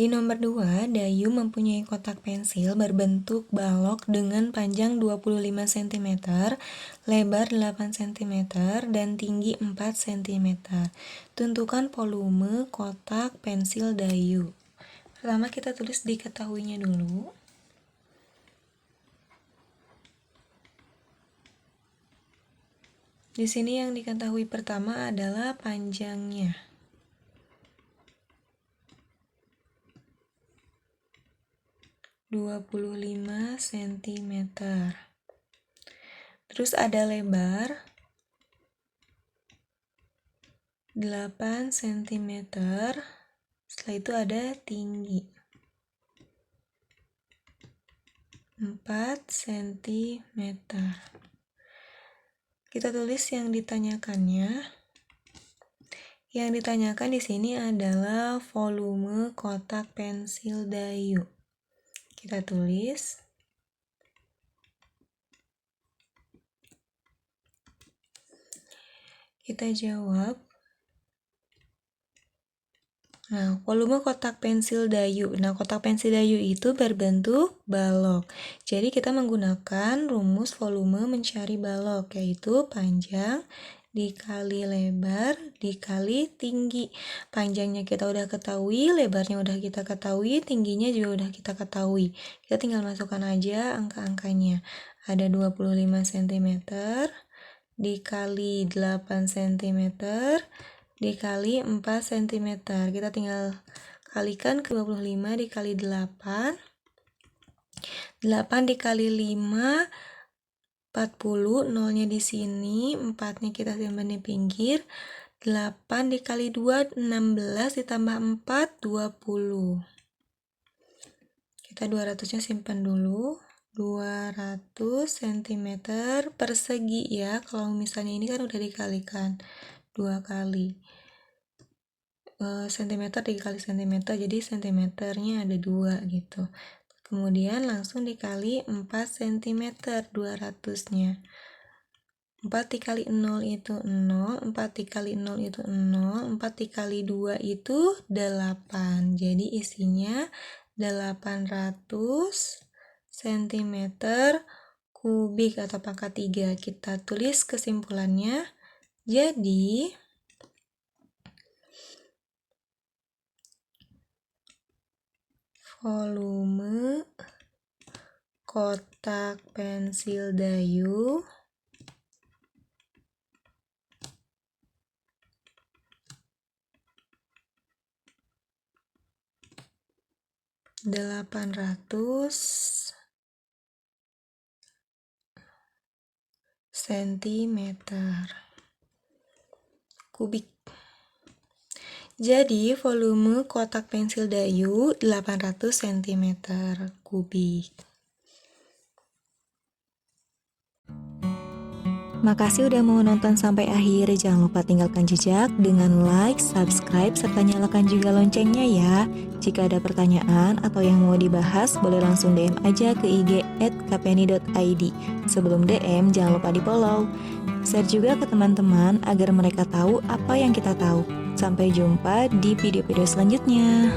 Di nomor 2, Dayu mempunyai kotak pensil berbentuk balok dengan panjang 25 cm, lebar 8 cm, dan tinggi 4 cm. Tentukan volume kotak pensil Dayu. Pertama kita tulis diketahuinya dulu. Di sini yang diketahui pertama adalah panjangnya. 25 cm. Terus ada lebar 8 cm. Setelah itu ada tinggi 4 cm. Kita tulis yang ditanyakannya. Yang ditanyakan di sini adalah volume kotak pensil dayu. Kita tulis. Kita jawab. Nah, volume kotak pensil dayu. Nah, kotak pensil dayu itu berbentuk balok. Jadi, kita menggunakan rumus volume mencari balok, yaitu panjang dikali lebar dikali tinggi. Panjangnya kita udah ketahui, lebarnya udah kita ketahui, tingginya juga udah kita ketahui. Kita tinggal masukkan aja angka-angkanya. Ada 25 cm dikali 8 cm dikali 4 cm. Kita tinggal kalikan ke 25 dikali 8. 8 dikali 5 40, nolnya di sini, 4-nya kita simpan di pinggir. 8 dikali 2, 16 ditambah 4, 20. Kita 200-nya simpan dulu. 200 cm persegi ya. Kalau misalnya ini kan udah dikalikan dua kali. E, cm dikali cm, jadi cm-nya ada dua gitu. Kemudian langsung dikali 4 cm 200-nya. 4 dikali 0 itu 0, 4 dikali 0 itu 0, 4 dikali 2 itu 8. Jadi isinya 800 cm kubik atau pangkat 3. Kita tulis kesimpulannya. Jadi, volume kotak pensil dayu delapan ratus sentimeter kubik jadi, volume kotak pensil dayu 800 cm kubik. Makasih udah mau nonton sampai akhir. Jangan lupa tinggalkan jejak dengan like, subscribe, serta nyalakan juga loncengnya ya. Jika ada pertanyaan atau yang mau dibahas, boleh langsung DM aja ke IG at kpni.id. Sebelum DM, jangan lupa di follow. Share juga ke teman-teman agar mereka tahu apa yang kita tahu. Sampai jumpa di video-video selanjutnya.